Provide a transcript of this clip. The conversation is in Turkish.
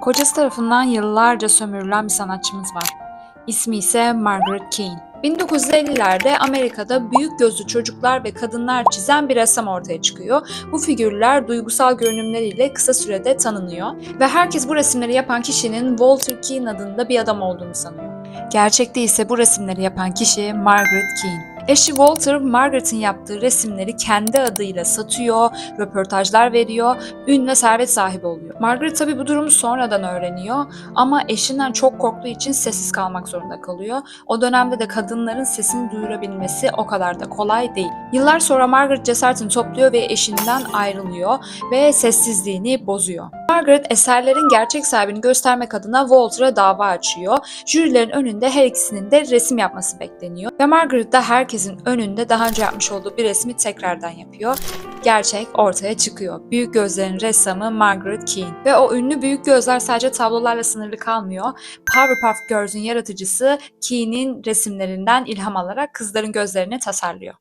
Kocası tarafından yıllarca sömürülen bir sanatçımız var. İsmi ise Margaret Keane. 1950'lerde Amerika'da büyük gözlü çocuklar ve kadınlar çizen bir ressam ortaya çıkıyor. Bu figürler duygusal görünümleriyle kısa sürede tanınıyor ve herkes bu resimleri yapan kişinin Walter Keane adında bir adam olduğunu sanıyor. Gerçekte ise bu resimleri yapan kişi Margaret Keane. Eşi Walter, Margaret'in yaptığı resimleri kendi adıyla satıyor, röportajlar veriyor, ün ve servet sahibi oluyor. Margaret tabi bu durumu sonradan öğreniyor ama eşinden çok korktuğu için sessiz kalmak zorunda kalıyor. O dönemde de kadınların sesini duyurabilmesi o kadar da kolay değil. Yıllar sonra Margaret cesaretini topluyor ve eşinden ayrılıyor ve sessizliğini bozuyor. Margaret eserlerin gerçek sahibini göstermek adına Walter'a dava açıyor. Jürilerin önünde her ikisinin de resim yapması bekleniyor. Ve Margaret de herkesin önünde daha önce yapmış olduğu bir resmi tekrardan yapıyor. Gerçek ortaya çıkıyor. Büyük Gözlerin ressamı Margaret Keane. Ve o ünlü büyük gözler sadece tablolarla sınırlı kalmıyor. Powerpuff Girls'ün yaratıcısı Keane'in resimlerinden ilham alarak kızların gözlerini tasarlıyor.